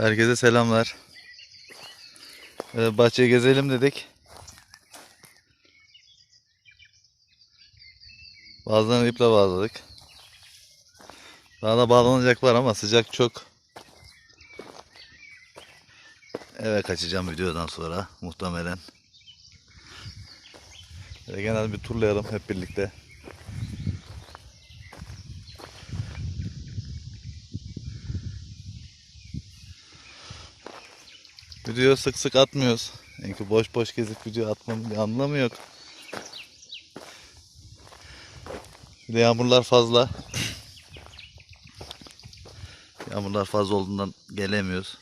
Herkese selamlar. Ee, gezelim dedik. Bazılarını iple bağladık. Daha da bağlanacak var ama sıcak çok. Eve kaçacağım videodan sonra muhtemelen. Böyle genel bir turlayalım hep birlikte. Video sık sık atmıyoruz. Çünkü boş boş gezip video atmanın bir anlamı yok. Bir de yağmurlar fazla. Yağmurlar fazla olduğundan gelemiyoruz.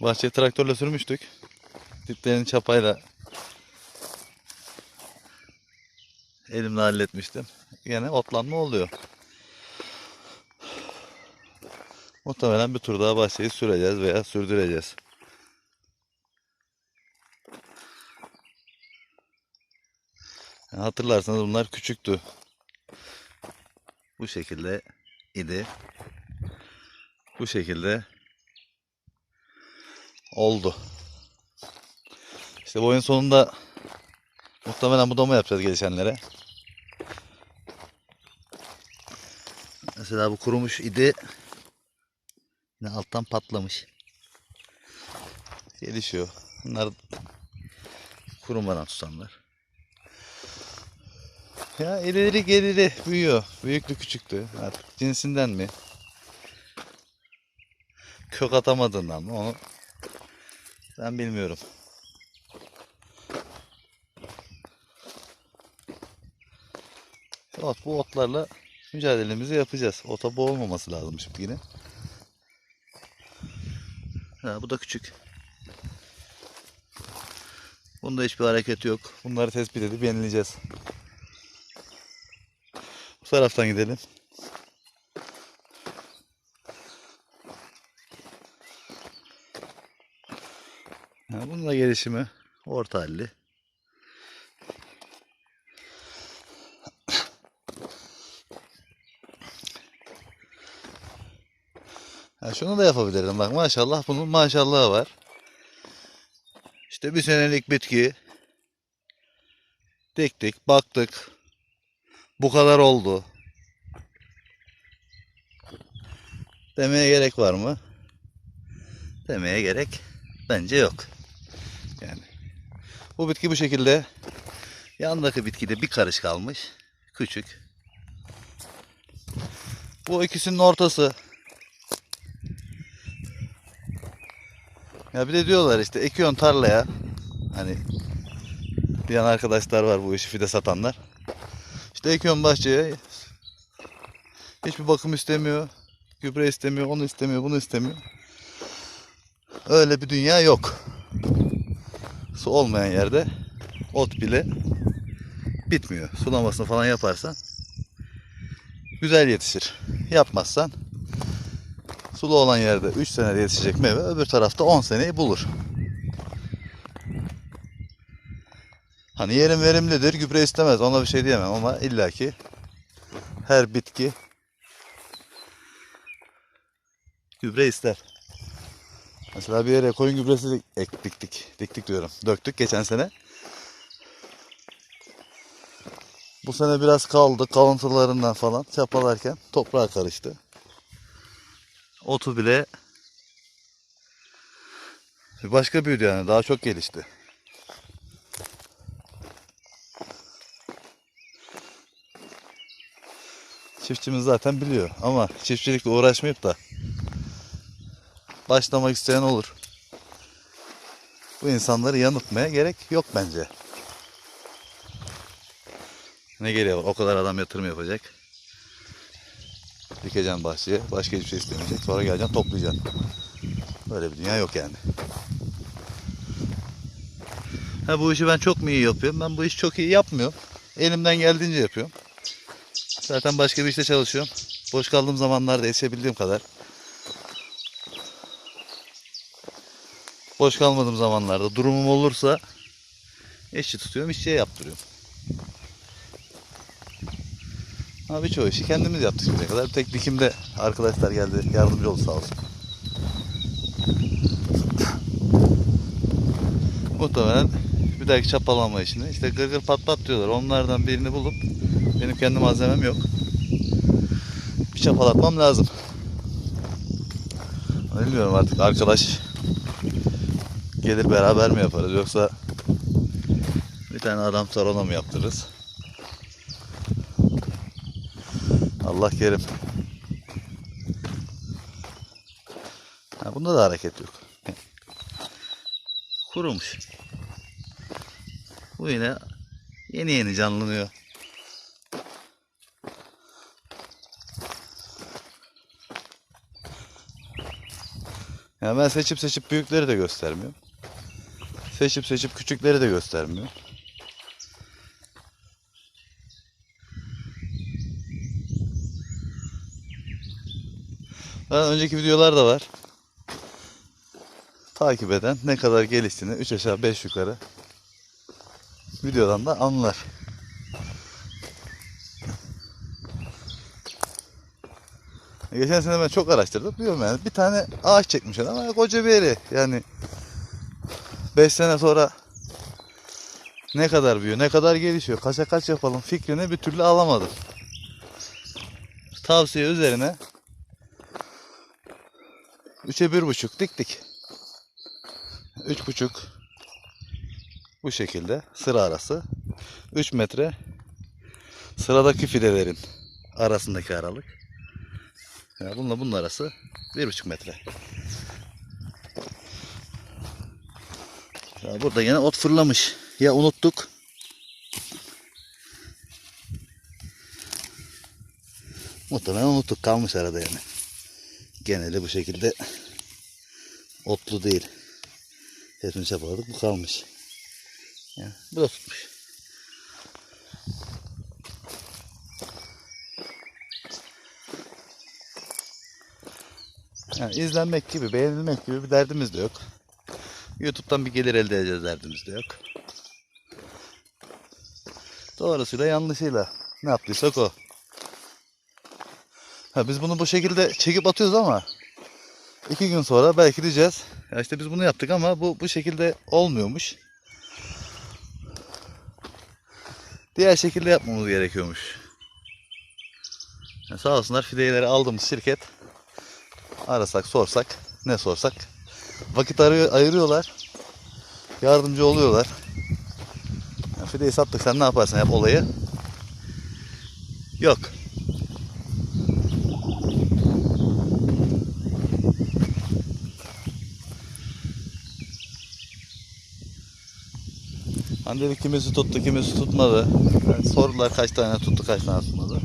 Bahçeye traktörle sürmüştük. Diplerini çapayla elimle halletmiştim. Yine otlanma oluyor. Muhtemelen bir tur daha bahçeyi süreceğiz veya sürdüreceğiz. Yani hatırlarsanız bunlar küçüktü. Bu şekilde idi. Bu şekilde oldu. İşte bu oyun sonunda muhtemelen budama yapacağız gelişenlere. Mesela bu kurumuş idi. Yine alttan patlamış. Gelişiyor. Bunlar kurumadan tutanlar. Ya ileri gerili büyüyor. Büyüklü küçüktü. Artık cinsinden mi? Kök atamadığından mı? Onu ben bilmiyorum. Evet, bu otlarla mücadelemizi yapacağız. Ota boğulmaması lazım şimdi yine. Ha, bu da küçük. Bunda hiçbir hareket yok. Bunları tespit edip yenileyeceğiz. Bu taraftan gidelim. Ha, bunun da gelişimi orta halli. Ha, şunu da yapabilirdim. Bak maşallah bunun maşallahı var. İşte bir senelik bitki. Diktik, baktık. Bu kadar oldu. Demeye gerek var mı? Demeye gerek bence yok. Yani bu bitki bu şekilde. Yandaki bitkide bir karış kalmış. Küçük. Bu ikisinin ortası. Ya bir de diyorlar işte ekiyorsun tarlaya. Hani diyen arkadaşlar var bu işi fide satanlar. İşte ekiyorsun bahçeye. Hiçbir bakım istemiyor. Gübre istemiyor, onu istemiyor, bunu istemiyor. Öyle bir dünya yok. Su olmayan yerde ot bile bitmiyor. Sulamasını falan yaparsan güzel yetişir. Yapmazsan sulu olan yerde 3 senede yetişecek meyve öbür tarafta 10 seneyi bulur. Hani yerim verimlidir, gübre istemez ona bir şey diyemem ama illaki her bitki gübre ister. Mesela bir yere koyun gübresi ek, diktik, diktik diyorum, döktük geçen sene. Bu sene biraz kaldı kalıntılarından falan çapalarken toprağa karıştı. Otu bile başka büyüdü yani daha çok gelişti. Çiftçimiz zaten biliyor ama çiftçilikle uğraşmayıp da başlamak isteyen olur. Bu insanları yanıltmaya gerek yok bence. Ne geliyor? O kadar adam yatırım yapacak. Dikeceksin bahçeye. Başka hiçbir şey istemeyecek. Sonra geleceksin toplayacaksın. Böyle bir dünya yok yani. Ha bu işi ben çok mu iyi yapıyorum? Ben bu işi çok iyi yapmıyorum. Elimden geldiğince yapıyorum. Zaten başka bir işte çalışıyorum. Boş kaldığım zamanlarda yetişebildiğim kadar. Boş kalmadığım zamanlarda durumum olursa işçi tutuyorum, işçiye yaptırıyorum. Ama birçoğu işi kendimiz yaptık şimdiye kadar. Bir tek dikimde arkadaşlar geldi yardımcı oldu sağ olsun. Muhtemelen bir dahaki çapalama işini işte gırgır pat pat diyorlar. Onlardan birini bulup benim kendi malzemem yok. Bir çapalatmam lazım. Bilmiyorum artık arkadaş gelir beraber mi yaparız yoksa bir tane adam sarona mı yaptırırız? Allah kerim. Ha, bunda da hareket yok. Kurumuş. Bu yine yeni yeni canlanıyor. Ya ben seçip seçip büyükleri de göstermiyorum. Seçip seçip küçükleri de göstermiyorum. Zaten önceki videolar da var. Takip eden ne kadar geliştiğini 3 aşağı 5 yukarı videodan da anlar. Geçen sene ben çok araştırdım. Biliyorum yani bir tane ağaç çekmiş ama koca bir yeri. Yani 5 sene sonra ne kadar büyüyor, ne kadar gelişiyor, kaça kaç yapalım fikrini bir türlü alamadım. Tavsiye üzerine 3'e bir buçuk diktik. Üç buçuk bu şekilde sıra arası. 3 metre sıradaki fidelerin arasındaki aralık. Ya bununla bunun arası bir buçuk metre. Ya burada yine ot fırlamış. Ya unuttuk. Muhtemelen unuttuk. Kalmış arada yani. Geneli bu şekilde otlu değil. Hepsini çapaladık. Bu kalmış. Yani bu da tutmuş. Yani izlenmek gibi, beğenilmek gibi bir derdimiz de yok. YouTube'dan bir gelir elde edeceğiz derdimiz de yok. Doğrusuyla yanlışıyla ne yaptıysak o. Ha, biz bunu bu şekilde çekip atıyoruz ama iki gün sonra belki diyeceğiz. Ya işte biz bunu yaptık ama bu bu şekilde olmuyormuş. Diğer şekilde yapmamız gerekiyormuş. Ya sağ olsunlar fideleri aldığımız şirket arasak sorsak ne sorsak vakit ayırıyorlar. Yardımcı oluyorlar. Ya fideyi sattık sen ne yaparsan yap olayı. Yok. Hani dedik kimisi tuttu kimisi tutmadı. Yani sordular kaç tane tuttu kaç tane tutmadı.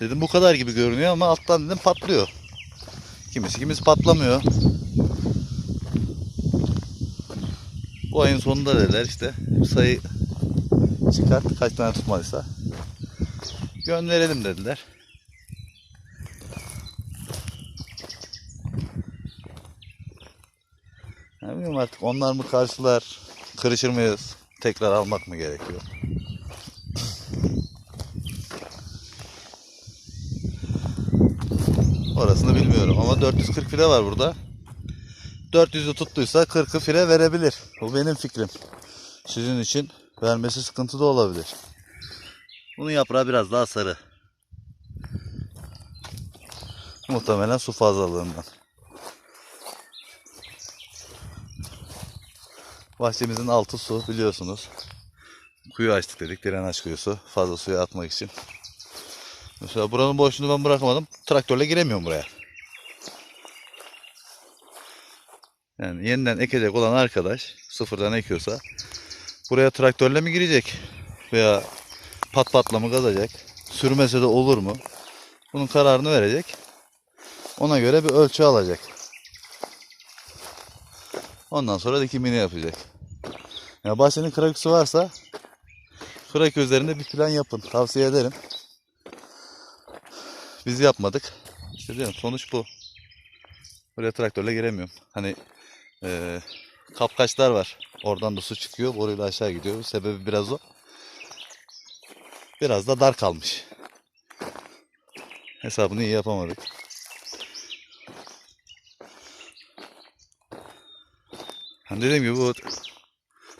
Dedim bu kadar gibi görünüyor ama alttan dedim patlıyor. Kimisi kimisi patlamıyor. Bu ayın sonunda dediler işte sayı çıkart kaç tane tutmadıysa gönderelim dediler. Ya bilmiyorum artık onlar mı karşılar kırışır mıyız tekrar almak mı gerekiyor? Orasını bilmiyorum ama 440 file var burada. 400'ü tuttuysa 40'ı file verebilir. Bu benim fikrim. Sizin için vermesi sıkıntı da olabilir. Bunun yaprağı biraz daha sarı. Muhtemelen su fazlalığından. Bahçemizin altı su biliyorsunuz. Kuyu açtık dedik. Drenaj kuyusu. Fazla suyu atmak için. Mesela buranın boşluğunu ben bırakamadım. Traktörle giremiyorum buraya. Yani yeniden ekecek olan arkadaş sıfırdan ekiyorsa buraya traktörle mi girecek? Veya pat patla mı kazacak? Sürmese de olur mu? Bunun kararını verecek. Ona göre bir ölçü alacak. Ondan sonra dikimini yapacak. Ya bahçenin kraküsü varsa krakü üzerinde bir plan yapın. Tavsiye ederim. Biz yapmadık. İşte diyorum sonuç bu. Buraya traktörle giremiyorum. Hani eee kapkaçlar var. Oradan da su çıkıyor. Boruyla aşağı gidiyor. Sebebi biraz o. biraz da dar kalmış. Hesabını iyi yapamadık. Hani dediğim gibi bu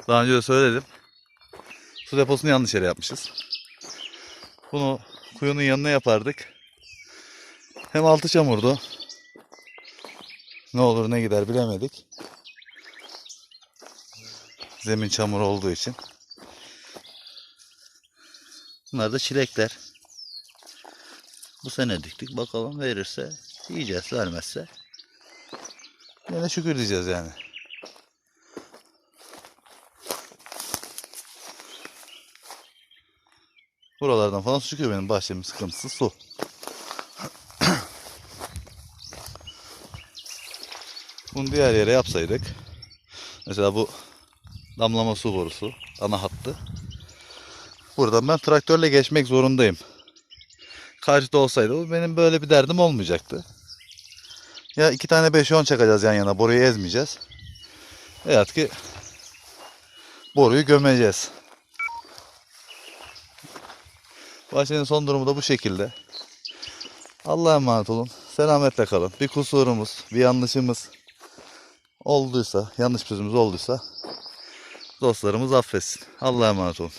daha önce de söyledim. Su deposunu yanlış yere yapmışız. Bunu kuyunun yanına yapardık. Hem altı çamurdu. Ne olur ne gider bilemedik. Zemin çamur olduğu için. Bunlar da çilekler. Bu sene diktik. Bakalım verirse yiyeceğiz. Vermezse yine şükür diyeceğiz yani. Buralardan falan su çıkıyor benim bahçemin sıkıntısı su. Bunu diğer yere yapsaydık. Mesela bu damlama su borusu ana hattı. Buradan ben traktörle geçmek zorundayım. Karşıda olsaydı bu benim böyle bir derdim olmayacaktı. Ya iki tane 5-10 çakacağız yan yana boruyu ezmeyeceğiz. Veyahut ki boruyu gömeceğiz. Bahçenin son durumu da bu şekilde. Allah'a emanet olun. Selametle kalın. Bir kusurumuz, bir yanlışımız olduysa, yanlış sözümüz olduysa dostlarımız affetsin. Allah'a emanet olun.